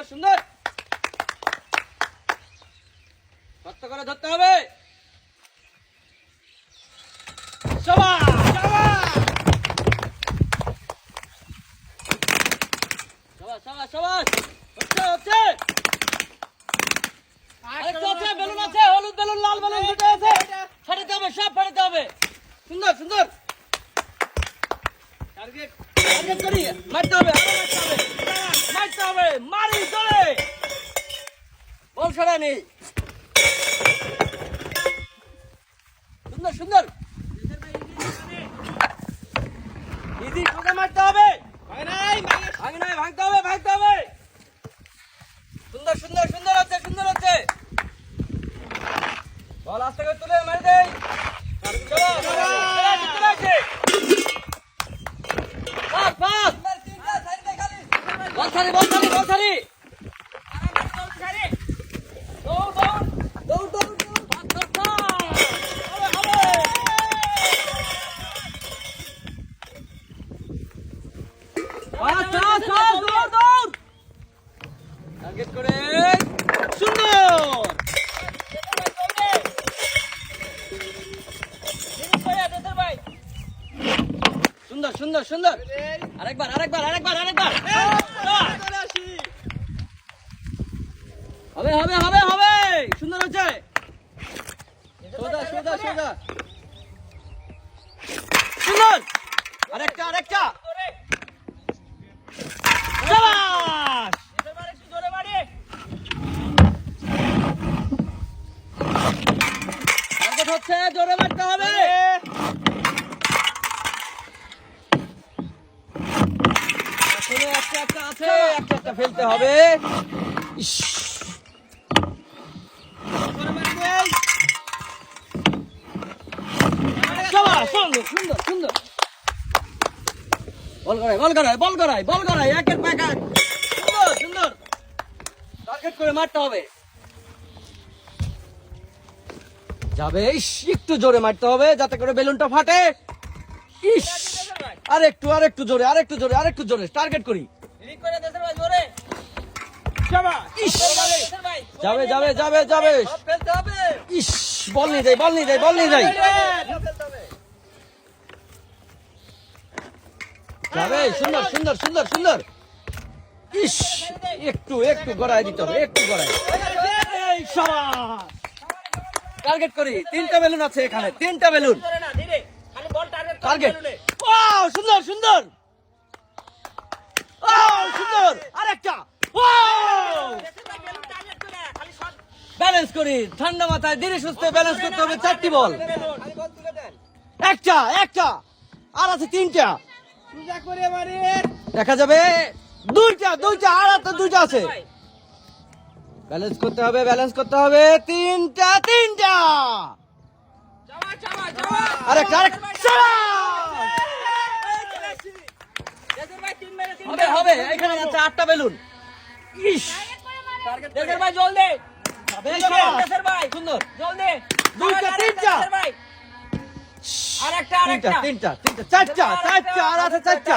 সুন্দর সুন্দর শক্ত করে ধরতে হবে সবাই সবাই সবাই সবাই হচ্ছে হচ্ছে আরেকটা আছে বেলুন আছে হলুদ বেলুন লাল বেলুন দুটো আছে ফাটাতে হবে সব ফাটাতে হবে সুন্দর সুন্দর টার্গেট টার্গেট করি মারতে হবে আরও মারতে হবে মারতে হবে মারি চলে বল ছড়া নেই। সুন্দর সুন্দর। দিদি সোজা মারতে হবে। ভাঙে নাই ভাঙতে হবে ভাঙতে হবে। সুন্দর সুন্দর সুন্দর হচ্ছে সুন্দর হচ্ছে। বল আস্তে করে তুলে মারি দেই। বল ছাড়ি, বল সুন্দর সুন্দর সুন্দর। আরেকবার আরেকবার আরেকবার আরেকবার। হবে হবে হবে হবে। সুন্দর হচ্ছে। সোজা সোজা। সুন্দর। আরেকটা আরেকটা শাবাশ টার্গেট হচ্ছে জোরে মারতে হবে এখনও একটা একটা আছে একটা একটা ফেলতে হবে। ইস। শাবাশ, সুন্দর সুন্দর সুন্দর। বল করাই বল করাই বল করাই বল করাই একের পর এক। সুন্দর সুন্দর। টার্গেট করে মারতে হবে। যাবে একটু জোরে মারতে হবে যাতে করে বেলুনটা ফাটে। ইস আর একটু আর একটু জোরে আর একটু জোরে আর একটু জোরে টার্গেট করি। যাবে যাবে যাবে যাবে। ইস বল নিয়ে যাই বল নিয়ে যাই বল নিয়ে যাই। যাবে সুন্দর সুন্দর সুন্দর সুন্দর। ইস একটু একটু গড়াই দিতে হবে একটু গড়াই টার্গেট করি তিনটা বেলুন আছে এখানে তিনটা বেলুন টার্গেট সুন্দর সুন্দর। সুন্দর। আরেকটা। ব্যালেন্স করি। ঠান্ডা মাথায় ধীরে সুস্থে ব্যালেন্স করতে হবে। চারটি বল। একটা একটা। আর আছে তিনটা। দেখা যাবে। দুইটা দুইটা আর একটা দুইটা আছে। ব্যালেন্স করতে হবে ব্যালেন্স করতে হবে। তিনটা তিনটা। আরেকটা আরেকটা। হবে হবে। এখানে যাচ্ছে আটটা বেলুন। ইস। ভাই জল দে। হবে সব। ভাই। সুন্দর। জল দে। দুইটা, তিনটা। ভাই। আরেকটা তিনটা আরেকটা। তিনটা তিনটা। চারটা চারটা আর আছে চারটা।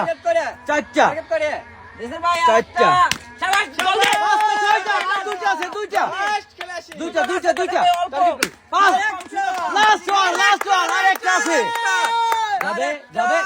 চারটা। দেশের ভাই চারটা। আরেকটা শাবাশ জল দে। পাঁচটা ছয়টা আর দুইটা আছে দুইটা। দুইটা দুইটা দুইটা। টার্গেট করি। পাঁচ লাস্ট ওয়ান লাস্ট ওয়ান আরেকটা আছে। যাবে যাবে।